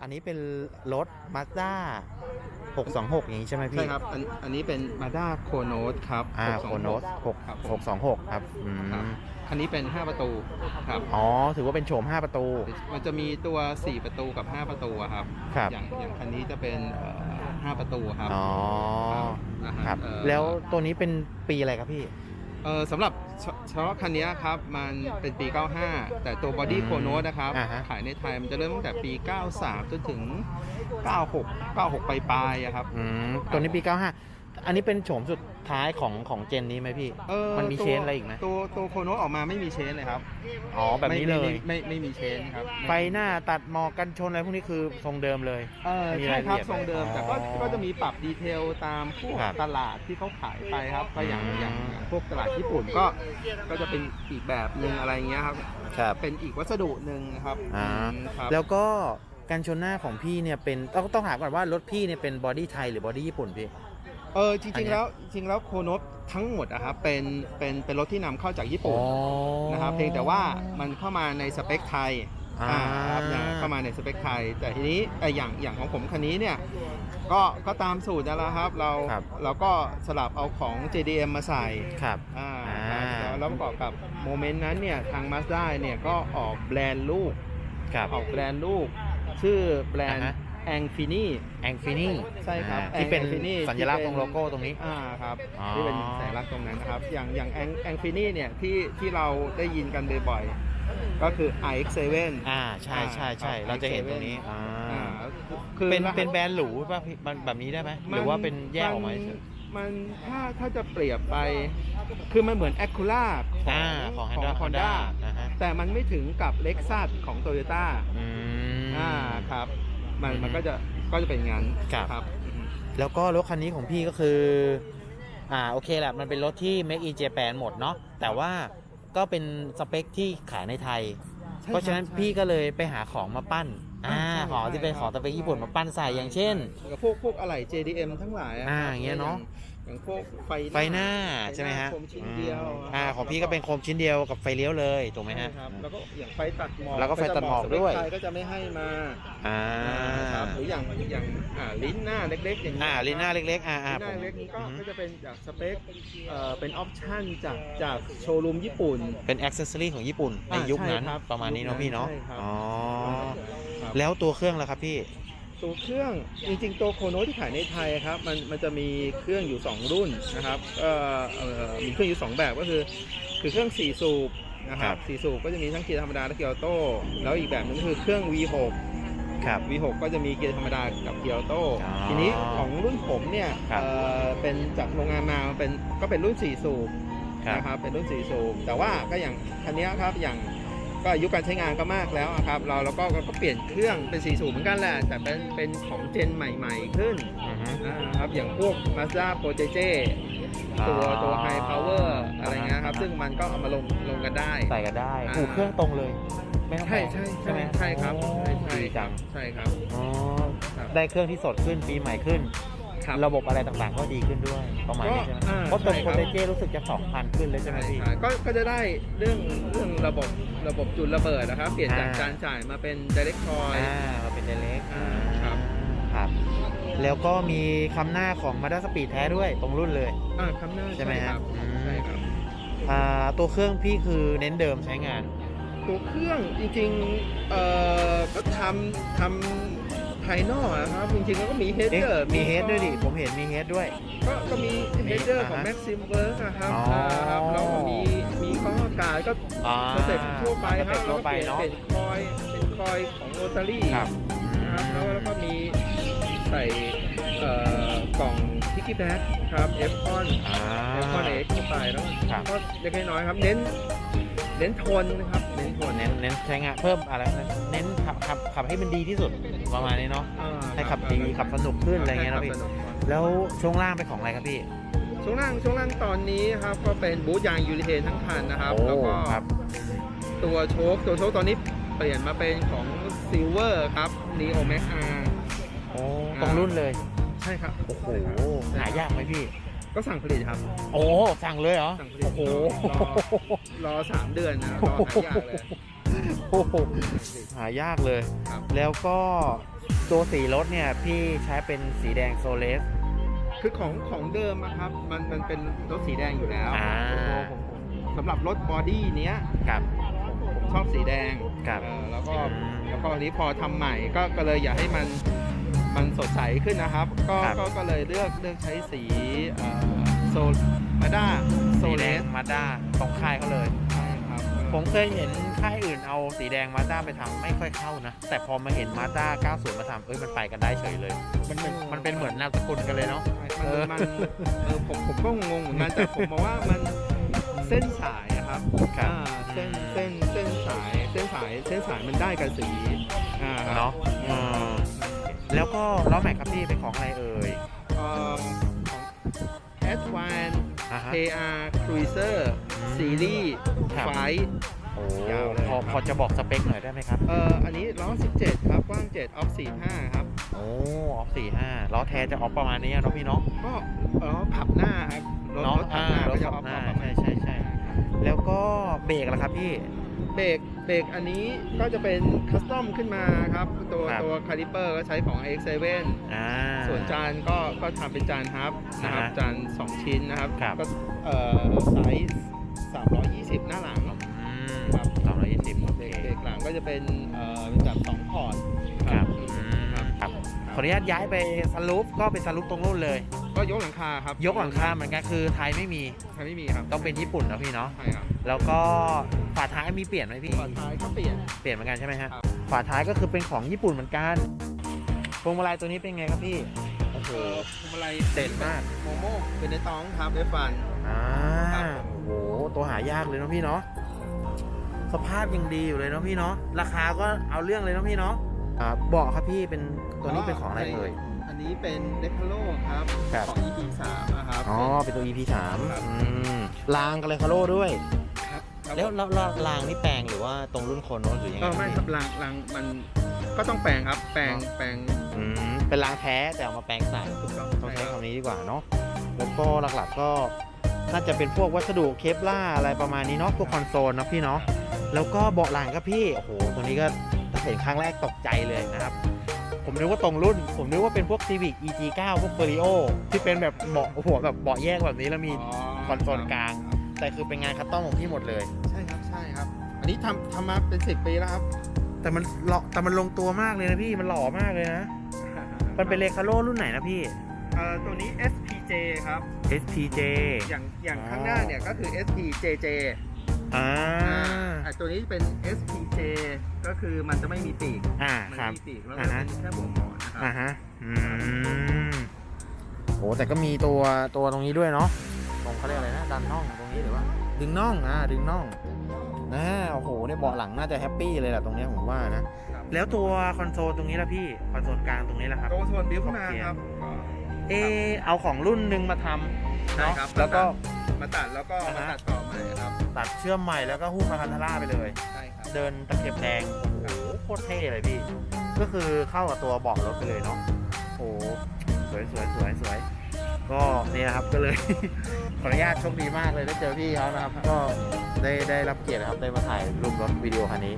อันนี้เป็นรถ Mazda 626 อย่างนี้ใช่ไหมพี่ ใช่ครับ อันอันนี้เป็น Mazda c o n o t ครับอ่า 626โคโนสครับผม626 ครับอืครับมคันนี้เป็น 5 ประตูครับ อ๋อ ถือว่าเป็นโฉม 5 ประตู มันจะมีตัว 4 ประตูกับ 5 ประตูอะครับ ครับ อย่างอย่างคันนี้จะเป็นเอ่อ5ประตูครับอ๋อนะฮะครับ เอ่อแล้วตัวนี้เป็นปีอะไรครับพี่ เออสำหรับ เฉเฉพาะคันนี้ครับมันเป็นปี 95 แต่ตัว Body อืม c o n o t นะครับ อ่าฮะ ขายในไทยมันจะเริ่มตั้งแต่ปี 93 จนถึง 96 96 ปลายๆอะครับ อืมตัวนี้ปี 95 อันนี้เป็นโฉมสุดท้ายของของเจนนี้ไหมพี่ เออมันมีตัวเชนอะไรอีกไหมตัวตัวโคโนตออกมาไม่มีเชนเลยครับอ๋อแบบนี้เลยไม่ไม่ไม่ไม่มีเชนครับไฟหน้าตัดหมอกกันชนอะไรพวกนี้คือทรงเดิมเลยเออมีใช่รายละครับเอียดทรงเดิมไหมแต่ก็อ๋อก็จะมีปรับดีเทลตามพวกครับตลาดที่เขาขายไปครับก็อย่างอืมอย่างอย่างพวกตลาดญี่ปุ่นก็ก็จะเป็นอีกแบบหนึ่งอะไรเงี้ยครับครับเป็นอีกวัสดุหนึ่งนะครับอ่าอืมครับแล้วก็การชนหน้าของพี่เนี่ยเป็นต้องต้องถามก่อนว่ารถพี่เนี่ยเป็นบอดี้ไทยหรือบอดี้ญี่ปุ่นพี่ เออจอันริงเนี้ยๆแล้วจริงๆแล้วโคโนตทั้งหมดอะครับเป็นเป็นเป็นรถที่นำเข้าจากญี่ปุ่นนะครับเพียงแต่ว่ามันเข้ามาในสเปคไทยอ่า ครับอย่างเข้ามาในสเปคไทย แต่ทีนี้ไออย่างอย่างของผมคันนี้เนี่ยก็ก็ตามสูตรนั่นแหละครับเราครับ เราก็สลับเอาของ JDM มาใส่ครับ อ่าอ่าครับแล้วแล้วประกอบกับโมเมนต์นั้นเนี่ยทาง Mazda เนี่ยก็ออกแบรนด์ลูก ครับ ออกแบรนด์ลูก ชื่อแบรนด์อ่าฮะ แองฟินี่แองฟินี่ใช่ครับที่เป็น Angfini สัญลักษณ์ที่ตเป็นรงโลโก้ตรงนี้ อ่าครับอ๋อ ที่เป็นสัญลักษณ์ตรงนั้นนะครับ อย่างอย่างแองแองฟินี่เนี่ยที่ที่เราได้ยินกันบ่อยๆก็คือ iX7 อ่าใช่ใช่ใช่อ่าเราจะเห็นตรงนี้อ่าอ่าคือเป็นรหัส เป็นแบรนด์หรูป่ะพี่มันแบบนี้ได้ไหมหรือว่าเป็นแยกออกมาเฉย มันถ้าถ้าจะเปรียบไป คือมันเหมือน Acura ขออ่างของ Honda Honda นะฮะ แต่มันไม่ถึงกับ Lexus ของ Toyota อืม อ่าครับ มันอืมมันก็จะก็จะเป็นงั้นครับครับ แล้วก็รถคันนี้ของพี่ก็คือ อ่าโอเคแหละมันเป็นรถที่ Make in Japan หมดเนาะแต่ว่าก็เป็นสเปคที่ขายในไทย ใช่เพราะฉะนั้นครับพี่ก็เลยไปหาของมาปั้น อ่าใช่ของที่เป็นใช่ ของสเปคญี่ปุ่นมาปั้นใส่อย่างเช่น กับพวกพวกอะไร JDM ทั้งหลายะอ่าครับอย่างเงี้ยเนอะ อย่างพวกไฟไฟหน้าใช่ไหมฮะคมชิ้นเดียวอ่าของพี่ก็เป็นโคมชิ้นเดียวกับไฟเลี้ยวเลยถูกไหมใช่ฮะครับแล้วก็อย่างไฟตัดหมอกแล้วก็ไฟตัดหมอกด้วยไฟก็จะไม่ให้มาอ่าครับหรืออย่างอย่างอ่าลิ้นหน้าเล็กๆอย่างนี้ยอ่าลิ้นหน้าเล็กๆอ่าอ่าลิ้นหผน้ามเล็กนี้ก็อือฮึก็จะเป็นจากสเปคเอ่อเป็นออปชั่นจากจากโชว์รูมญี่ปุ่น เป็นอ็อกเซสซอรี่ของญี่ปุ่นในอ่ายุคนั้นใช่ครับประมาณนี้เนาะพี่เนาะใช่ครับอ๋อครับแล้วตัวเครื่องล่ะครับพี่ ตัวเครื่องจริงๆตัวโคโนที่ขายในไทยครับมันมันจะมีเครื่องอยู่ 2 รุ่นนะครับเอ่อเอ่อมีเครื่องอยู่ 2 แบบก็คือ คือเครื่อง 4 สูบนะคครัรับบ4สูบก็จะมีทั้งเกียร์ธรรมดาและเกียร์ออโต้แล้วอีกแบบหนึงก็คือเครื่อง V6 ครับ V6 ก็จะมีเกียร์ธรรมดากับเกียร์ออโต้อ๋อทีนี้ของรุ่นผมเนี่ยครับเอ่อเป็นจากโรงงานมาเป็นก็เป็นรุ่น 4 สูบครับนะครับเป็นรุ่น 4 สูบแต่ว่าก็อย่างคันนี้ครับอย่าง ก็อายุการใช้งานก็มากแล้วอะครับ เราเราก็ก็เปลี่ยนเครื่องเป็น4สูบเหมือนกันแหละ แต่เป็นเป็นของเจนใหม่ ๆ ขึ้นอือฮึอ่าครับอย่างพวก Mazda Pro JJ ตัวตัว High Power อะไรเงี้ยครับ ซึ่งมันก็เอามาลงลงกันได้ ใส่กันได้อ่าหูเครื่องตรงเลย ไม่ต้องใช่แปลงใช่ไหมใช่ครับโอ้ใช่ใช่ดีจังใช่ครับ อ๋อ ครับ ได้เครื่องที่สดขึ้นปีใหม่ขึ้น ครับระบบอะไรต่างๆก็ดีขึ้นด้วยประมาณนี้ใช่ไหมก็อ่าเพราะตัวใช่โคครับเตเจรู้สึกจะ2,000 ขึ้นเลยใช่ไหมพี่ใช่ก็ก็จะได้เรื่องเรื่องระบบระบบจุดระเบิดนะครับ เปลี่ยนจากอ่า การจ่ายมาเป็น direct coil อ่ามาเป็นเดเล็กอ่าครับ ครับ แล้วก็มีคำหน้าของมาด้าสปีดแท้ด้วยตรงรุ่นเลย อ่าคำหน้าใช่ไหมคฮะรับอืม ใช่ครับ อ่าตัวเครื่องพี่คือเน้นเดิมใช้งาน ตัวเครื่องจริงๆเอ่อก็ทำทำ ภายนอกอะครับ จริงๆแล้วก็มีเฮดเอ๊ะเดอร์มีเฮดด้วยดิ ผมเห็นมีเฮดด้วย ก็ก็มีเฮดเดอร์ของอ่าฮะ Maxim Work นะครับอ๋ออ่าครับแล้วก็มีมีกล้องอากาศก็อ่าสเต็ปทั่วไปคสรัเต็บปทั่วไปแล้วก็เนาะเปลี่ยนเป็นคอยเป็นคอยของโรตารี่ครับนะครับแล้วแล้วก็มีใส่เอ่อกล่องพิกกี้แบ็กครับเอฟคอน อ่าเอฟคอนเอ็กเข้าไปแล้วครับ ก็เล็กๆน้อยๆครับ เน้น เน้นทนนะครับ เน้นทนเน้นเน้นใช้งานเพิ่มอะไรนะเน้นขับขับขับให้มันดีที่สุดประมาณนี้เนาะอ่าให้ขับดีขับสนุกขึ้นอะไรเงี้ยเนอะพี่ ให้ขับสกแล้วช่วงล่างเป็นของอะไรครับพี่ ช่วงล่างช่วงล่างตอนนี้ครับก็เป็นบูทยางยูริเทนทั้งคันนะครับ โอ้แล้วก็ครับ ตัวโชคตัวโชคตอนนี้เปลี่ยนมาเป็นของซิลเวอร์ครับ Neo Max R โอ้ตรงรุ่นเลย ใช่ครับ โอ้โห หายากไหมพี่ ก็สั่งผลิตครับ โอ้สั่งเลยเหรอ สั่งผลิตโอ้โหรอรอสามเดือนนะรอหายากเลยโอ้โหหายากเลย ครับ แล้วก็ตัวสีรถเนี่ยพี่ใช้เป็นสีแดงโซเลส คือของของเดิมอะครับ มันมันเป็นรถสีแดงอยู่แล้วอ่า ผมผมสำหรับรถบอดี้เนี้ยกับ ผมชอบสีแดงครับ เออแล้วก็อืม แล้วก็อันนี้พอทำใหม่ก็ก็เลยอยากให้มัน มันสดใสขึ้นนะครับ ก็ครับ ก็ก็เลยเลือกเลือกใช้สีโซมาด้าโซสีเลแดงสมาด้าตรงค่ายเขาเลย ใช่ครับผมเคยเห็นค่ายอื่นเอาสีแดงมาด้าไปทำไม่ค่อยเข้านะ แต่พอมาเห็นมาด้า90 มาทำเอ้ยมันไปกันได้เฉยเลย มันเป็นมันเป็นเหมือนนามสกุลกันเลยเนาะมันเออมันเออผมผมก็งงเหมือนกันแต่ผมมองว่ามันเส้นสายอะครับครับอ่าเส้นเส้นเส้นสายเส้นสายเส้นสายมันได้กับสีอ่าครับ เนาะเออ แล้วก็ล้อแม็กครับพี่เป็นของอะไรเอ่ย เอ่อของ S1 อ่าฮะ KR Cruiser อืม Series ครับ5โอ้ยาวเลยพอครับ พอจะบอกสเปคหน่อยได้ไหมครับ เอ่ออันนี้ล้อ17 ครับ กว้าง 7 ออฟ 45 ครับ โอ้ออฟสี่ห้าล้อแท้จะออฟประมาณนี้อะเนาะพี่เนาะ ก็เออขับหน้าครับรถเนาะรถขัอ่าบหน้ารถก็จะขัออบฟหน้าประมาณใช่ใช่ใช่ แล้วก็เบรกล่ะครับพี่ เบรก เบรกอันนี้ก็จะเป็นคัสตอมขึ้นมาครับ ตัวครับ ตัวคาลิเปอร์ก็ใช้ของ X7 อ่า ส่วนจานก็ก็ทำเป็นจานฮับนะครับ อ่าฮะจาน 2 ชิ้นนะครับ ครับ ก็เอ่อไซส์320 หน้าหลัง อืมครับสามร้อยยี่สิบโอเบเครกเบรกหลังก็จะเป็นเอ่อเป็นแบบ2พอร์ตครับอืมครับครับขออนุญาตย้ายไปสลูปก็เป็นสลูปตรงรุ่นเลย ก็ยกหลังคาครับยกหลังคาเหมือนกันคือไทยไม่มีไทยไม่มีครับต้องเป็นญี่ปุ่นนะพี่เนาะ ใช่ครับ แล้วก็ฝาท้าย มีเปลี่ยนไหมพี่ ฝาท้ายก็เปลี่ยน เปลี่ยนเหมือนกันใช่ไหมฮะ ครับ ฝาท้ายก็คือเป็นของญี่ปุ่นเหมือนกัน พวงมาลัยตัวนี้เป็นไงครับพี่ โอ้โหเออพวงมาลัยเด่นมาก โมโม่เป็นในตองครับเอฟัน อ่า ครับ โอ้โห ตัวหายากเลยเนาะพี่เนาะ สภาพยังดีอยู่เลยเนาะพี่เนาะ ราคาก็เอาเรื่องเลยเนาะพี่เนาะ อ่า เบาะครับพี่เป็นตัวนี้เป็นของอะไรเอ่ย อันนี้เป็นเดคาโลครับ ครับ ของ EP 3นะครับ อ๋อ เป็นตัว EP 3ครับอืมรางกันเลยคาโร่ด้วยครับครับ แล้วแล้วแล้วรางนี่แปลงหรือว่าตรงรุ่นโคโนสหรือยังไงเออไม่ครับลังลังมันก็ต้องแปลงครับ แปลงอ๋อแปลงอืมเป็นรางแท้แต่เอามาแปลงใส่ถูกต้องต้องใช่ใช้ครับคำนี้ดีกว่าเนาะแล้วก็หลักๆก็น่าจะเป็นพวกวัสดุเคปล่าอะไรประมาณนี้เนาะพวกคอนโซลเนาะพี่เนาะแล้วก็เบาะหลังครับพี่โอ้โหตัวนี้ก็เห็นครั้งแรกตกใจเลยนะครับ ผมนึกว่าตรงรุ่น ผมนึกว่าเป็นพวก Civic EG9 พวก f e r i o ที่เป็นแบบเบาะหัวแบบเบาะแยกแบบนี้แล้วมีคอนโซลกลาง แต่คือเป็นงานคัสตอมของพี่หมดเลย ใช่ครับใช่ครับ อันนี้ทำทำมาเป็น10ปีแล้วครับ แต่มันหล่อแต่มันลงตัวมากเลยนะพี่มันหล่อมากเลยนะ มันเป็นเลคาโ o รุ่นไหนนะพี่ เอ่อตัวนี้ SPJ ครับ SPJ อย่างอย่างอ๋อข้างหน้าเนี่ยก็คือ SPJJ อ่าอ่าตัวนี้เป็น SPJ ก็คือมันจะไม่มีปีก อ่ามัครับไม่มีปีกแล้วก็อ่าฮะ เป็นแค่หัวหมอนนะครับอ่าฮะอืมโหแต่ก็มีตัวตัวตรงนี้ด้วยเนาะตรง เขาเรียกอะไรนะดันน่องตรงนี้หรือว่า ดึงน่องอ่าดึงน่องอ่าโอ้โหเนี่ยเบาะหลังน่าจะแฮปปี้เลยแหละตรงเนี้ยผมว่านะครับแล้วตัวคอนโซลตรงนี้ละพี่คอนโซลกลางตรงนี้ละครับตัวส่วนบิวขึ้นมาขอบเขียนครับเออเอาของรุ่นหนึ่งมาทำใช่เนาะครับแล้วก็มาตัดแล้วก็อ่ามาฮะตัดต่อใหม่ครับตัดเชื่อมใหม่แล้วก็หุ้มมาคันธาร่าไปเลย ใช่ครับ เดินตะเข็บแดงโอ้โหโคตรเท่เลยพี่ ก็คือเข้ากับตัวเบาะรถไปเลยเนาะโอ้โหสวยสวยสวยสวย ก็นี่นะครับก็เลย ขออนุญาตโชคดีมากเลยได้เจอพี่เขานะครับ ก็ได้ได้รับเกียรตินะครับได้มาถ่ายรูปรถวิดีโอคันนี้